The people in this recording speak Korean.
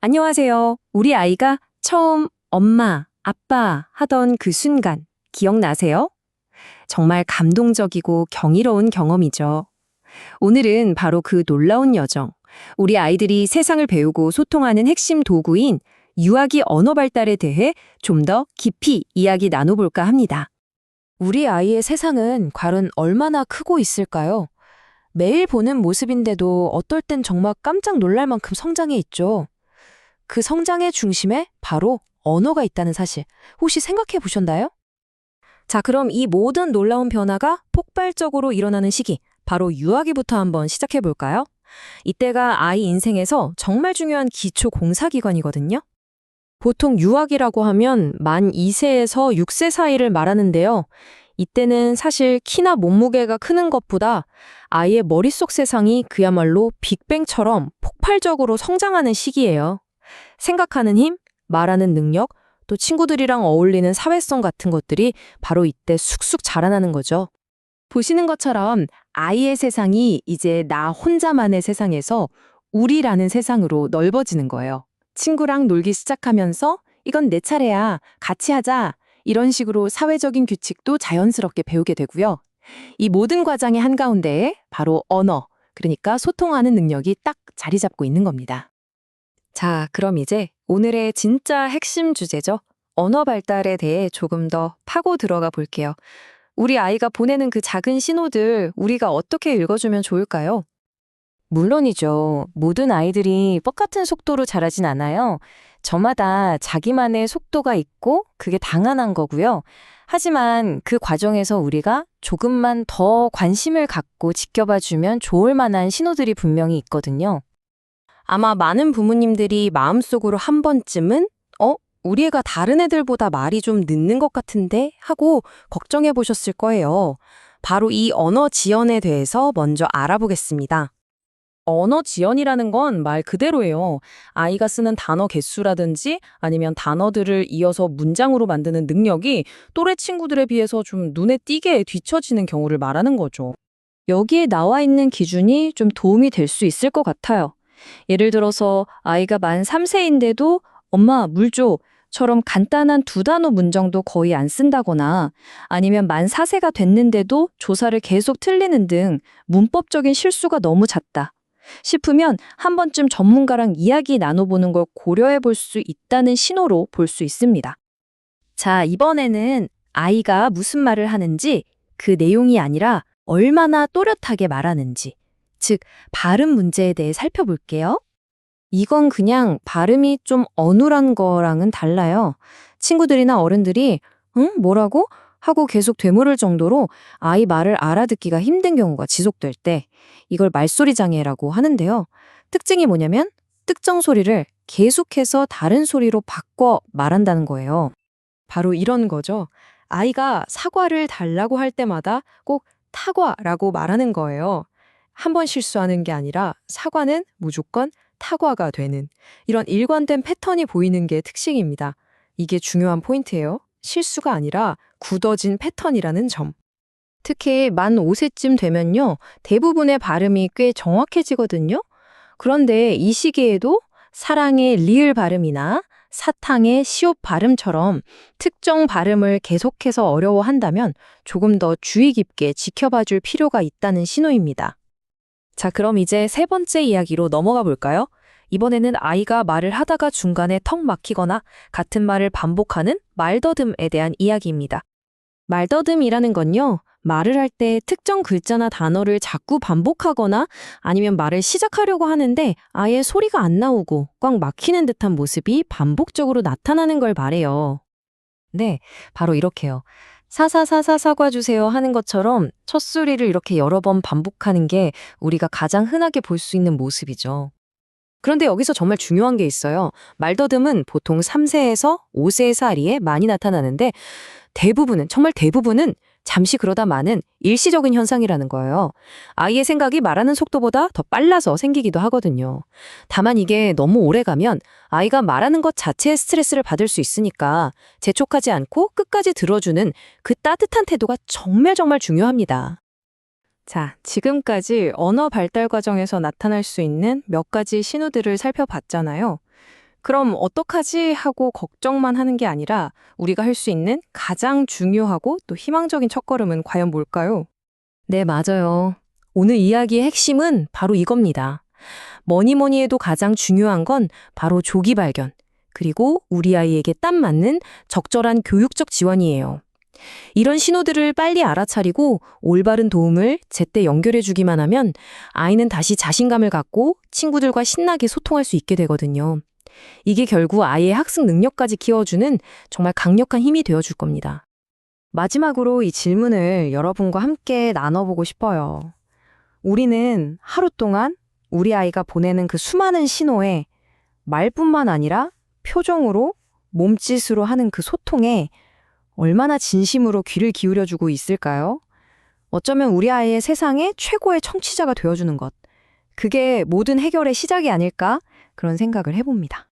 안녕하세요. 우리 아이가 처음 엄마, 아빠 하던 그 순간 기억나세요? 정말 감동적이고 경이로운 경험이죠. 오늘은 바로 그 놀라운 여정, 우리 아이들이 세상을 배우고 소통하는 핵심 도구인 유아기 언어 발달에 대해 좀 더 깊이 이야기 나눠볼까 합니다. 우리 아이의 세상은 과연 얼마나 크고 있을까요? 매일 보는 모습인데도 어떨 땐 정말 깜짝 놀랄 만큼 성장해 있죠. 그 성장의 중심에 바로 언어가 있다는 사실 혹시 생각해 보셨나요? 자, 그럼 이 모든 놀라운 변화가 폭발적으로 일어나는 시기, 바로 유아기부터 한번 시작해 볼까요? 이때가 아이 인생에서 정말 중요한 기초 공사 기관이거든요. 보통 유아기라고 하면 만 2세에서 6세 사이를 말하는데요. 이때는 사실 키나 몸무게가 크는 것보다 아이의 머릿속 세상이 그야말로 빅뱅처럼 폭발적으로 성장하는 시기예요. 생각하는 힘, 말하는 능력, 또 친구들이랑 어울리는 사회성 같은 것들이 바로 이때 쑥쑥 자라나는 거죠. 보시는 것처럼 아이의 세상이 이제 나 혼자만의 세상에서 우리라는 세상으로 넓어지는 거예요. 친구랑 놀기 시작하면서 이건 내 차례야, 같이 하자. 이런 식으로 사회적인 규칙도 자연스럽게 배우게 되고요. 이 모든 과정의 한가운데에 바로 언어, 그러니까 소통하는 능력이 딱 자리 잡고 있는 겁니다. 자, 그럼 이제 오늘의 진짜 핵심 주제죠. 언어 발달에 대해 조금 더 파고 들어가 볼게요. 우리 아이가 보내는 그 작은 신호들 우리가 어떻게 읽어주면 좋을까요? 물론이죠. 모든 아이들이 똑같은 속도로 자라진 않아요. 저마다 자기만의 속도가 있고 그게 당연한 거고요. 하지만 그 과정에서 우리가 조금만 더 관심을 갖고 지켜봐 주면 좋을 만한 신호들이 분명히 있거든요. 아마 많은 부모님들이 마음속으로 한 번쯤은 어? 우리 애가 다른 애들보다 말이 좀 늦는 것 같은데? 하고 걱정해 보셨을 거예요. 바로 이 언어 지연에 대해서 먼저 알아보겠습니다. 언어 지연이라는 건 말 그대로예요. 아이가 쓰는 단어 개수라든지 아니면 단어들을 이어서 문장으로 만드는 능력이 또래 친구들에 비해서 좀 눈에 띄게 뒤처지는 경우를 말하는 거죠. 여기에 나와 있는 기준이 좀 도움이 될 수 있을 것 같아요. 예를 들어서 아이가 만 3세인데도 엄마 물 줘. 처럼 간단한 두 단어 문장도 거의 안 쓴다거나 아니면 만 4세가 됐는데도 조사를 계속 틀리는 등 문법적인 실수가 너무 잦다. 싶으면 한 번쯤 전문가랑 이야기 나눠보는 걸 고려해 볼 수 있다는 신호로 볼 수 있습니다. 자, 이번에는 아이가 무슨 말을 하는지 그 내용이 아니라 얼마나 또렷하게 말하는지, 즉, 발음 문제에 대해 살펴볼게요. 이건 그냥 발음이 좀 어눌한 거랑은 달라요. 친구들이나 어른들이, 응? 뭐라고? 하고 계속 되물을 정도로 아이 말을 알아듣기가 힘든 경우가 지속될 때 이걸 말소리 장애라고 하는데요. 특징이 뭐냐면 특정 소리를 계속해서 다른 소리로 바꿔 말한다는 거예요. 바로 이런 거죠. 아이가 사과를 달라고 할 때마다 꼭 타과라고 말하는 거예요. 한 번 실수하는 게 아니라 사과는 무조건 타과가 되는 이런 일관된 패턴이 보이는 게 특징입니다. 이게 중요한 포인트예요. 실수가 아니라 굳어진 패턴이라는 점. 특히 만 5세쯤 되면요. 대부분의 발음이 꽤 정확해지거든요. 그런데 이 시기에도 사랑의 리을 발음이나 사탕의 시옷 발음처럼 특정 발음을 계속해서 어려워한다면 조금 더 주의 깊게 지켜봐 줄 필요가 있다는 신호입니다. 자, 그럼 이제 세 번째 이야기로 넘어가 볼까요? 이번에는 아이가 말을 하다가 중간에 턱 막히거나 같은 말을 반복하는 말더듬에 대한 이야기입니다. 말더듬이라는 건요, 말을 할 때 특정 글자나 단어를 자꾸 반복하거나 아니면 말을 시작하려고 하는데 아예 소리가 안 나오고 꽉 막히는 듯한 모습이 반복적으로 나타나는 걸 말해요. 네, 바로 이렇게요. 사사사사 사과 주세요 하는 것처럼 첫 소리를 이렇게 여러 번 반복하는 게 우리가 가장 흔하게 볼 수 있는 모습이죠. 그런데 여기서 정말 중요한 게 있어요. 말더듬은 보통 3세에서 5세의 사이에 많이 나타나는데 대부분은, 정말 대부분은 잠시 그러다 마는 일시적인 현상이라는 거예요. 아이의 생각이 말하는 속도보다 더 빨라서 생기기도 하거든요. 다만 이게 너무 오래 가면 아이가 말하는 것 자체에 스트레스를 받을 수 있으니까 재촉하지 않고 끝까지 들어주는 그 따뜻한 태도가 정말 정말 중요합니다. 자, 지금까지 언어 발달 과정에서 나타날 수 있는 몇 가지 신호들을 살펴봤잖아요. 그럼 어떡하지 하고 걱정만 하는 게 아니라 우리가 할 수 있는 가장 중요하고 또 희망적인 첫걸음은 과연 뭘까요? 네, 맞아요. 오늘 이야기의 핵심은 바로 이겁니다. 뭐니 뭐니 해도 가장 중요한 건 바로 조기 발견, 그리고 우리 아이에게 딱 맞는 적절한 교육적 지원이에요. 이런 신호들을 빨리 알아차리고 올바른 도움을 제때 연결해 주기만 하면 아이는 다시 자신감을 갖고 친구들과 신나게 소통할 수 있게 되거든요. 이게 결국 아이의 학습 능력까지 키워주는 정말 강력한 힘이 되어 줄 겁니다. 마지막으로 이 질문을 여러분과 함께 나눠보고 싶어요. 우리는 하루 동안 우리 아이가 보내는 그 수많은 신호에 말뿐만 아니라 표정으로, 몸짓으로 하는 그 소통에 얼마나 진심으로 귀를 기울여주고 있을까요? 어쩌면 우리 아이의 세상의 최고의 청취자가 되어주는 것. 그게 모든 해결의 시작이 아닐까? 그런 생각을 해봅니다.